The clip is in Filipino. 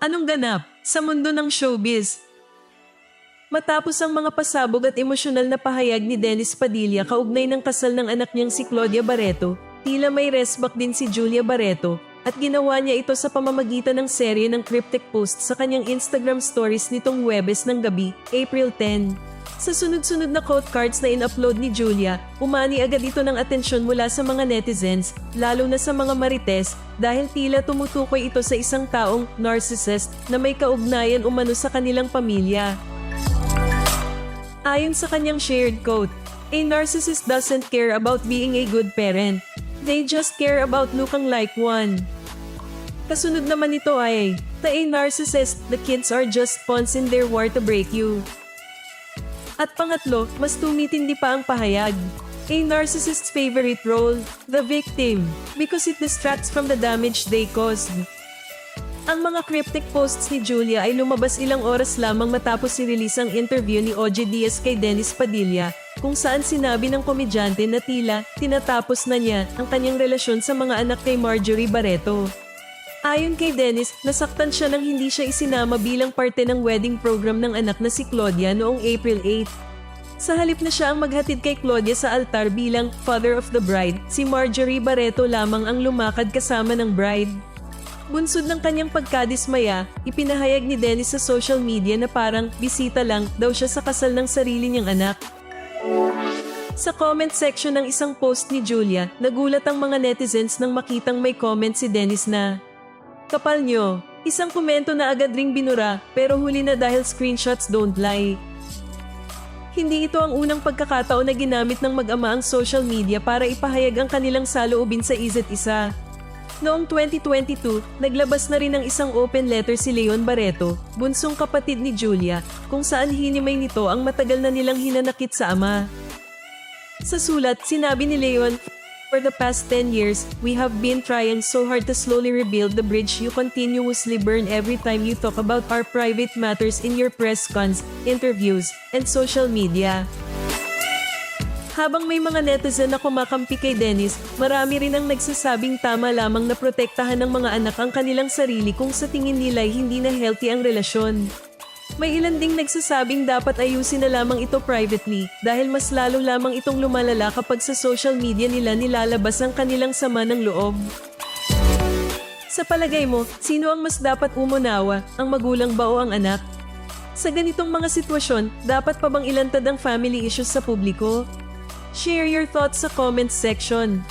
Anong ganap sa mundo ng showbiz? Matapos ang mga pasabog at emosyonal na pahayag ni Dennis Padilla kaugnay ng kasal ng anak niyang si Claudia Barreto, tila may resback din si Julia Barreto at ginawa niya ito sa pamamagitan ng serye ng cryptic post sa kanyang Instagram stories nitong Webes ng gabi, April 10. Sa sunod-sunod na quote cards na in-upload ni Julia, umani agad ito ng atensyon mula sa mga netizens, lalo na sa mga marites, dahil tila tumutukoy ito sa isang taong narcissist na may kaugnayan umano sa kanilang pamilya. Ayon sa kanyang shared quote, A narcissist doesn't care about being a good parent. They just care about looking like one. Kasunod naman ito ay, To a narcissist, the kids are just pawns in their war to break you. At pangatlo, mas tumitindi pa ang pahayag. A narcissist's favorite role, the victim, because it distracts from the damage they caused. Ang mga cryptic posts ni Julia ay lumabas ilang oras lamang matapos i-release ang interview ni OJ Diaz kay Dennis Padilla, kung saan sinabi ng komedyante na tila tinatapos na niya ang kanyang relasyon sa mga anak kay Marjorie Barreto. Ayon kay Dennis, nasaktan siya nang hindi siya isinama bilang parte ng wedding program ng anak na si Claudia noong April 8. Sa halip na siya ang maghatid kay Claudia sa altar bilang father of the bride, si Marjorie Barreto lamang ang lumakad kasama ng bride. Bunsod ng kanyang pagkadismaya, ipinahayag ni Dennis sa social media na parang bisita lang daw siya sa kasal ng sarili niyang anak. Sa comment section ng isang post ni Julia, nagulat ang mga netizens nang makitang may comment si Dennis na, Kapal nyo, isang komento na agad ring binura pero huli na dahil screenshots don't lie. Hindi ito ang unang pagkakataon na ginamit ng mag-ama ang social media para ipahayag ang kanilang saloobin sa isa't isa. Noong 2022, naglabas na rin ng isang open letter si Leon Barreto, bunsong kapatid ni Julia, kung saan hinimay nito ang matagal na nilang hinanakit sa ama. Sa sulat, sinabi ni Leon, For the past 10 years, we have been trying so hard to slowly rebuild the bridge you continuously burn every time you talk about our private matters in your press cons, interviews, and social media. Habang may mga netizen na kumakampi kay Dennis, marami rin ang nagsasabing tama lamang na protektahan ng mga anak ang kanilang sarili kung sa tingin nila hindi na healthy ang relasyon. May ilan ding nagsasabing dapat ayusin na lamang ito privately dahil mas lalo lamang itong lumalala kapag sa social media nila nilalabas ang kanilang sama ng loob. Sa palagay mo, sino ang mas dapat umunawa, ang magulang ba o ang anak? Sa ganitong mga sitwasyon, dapat pa bang ilantad ang family issues sa publiko? Share your thoughts sa comments section.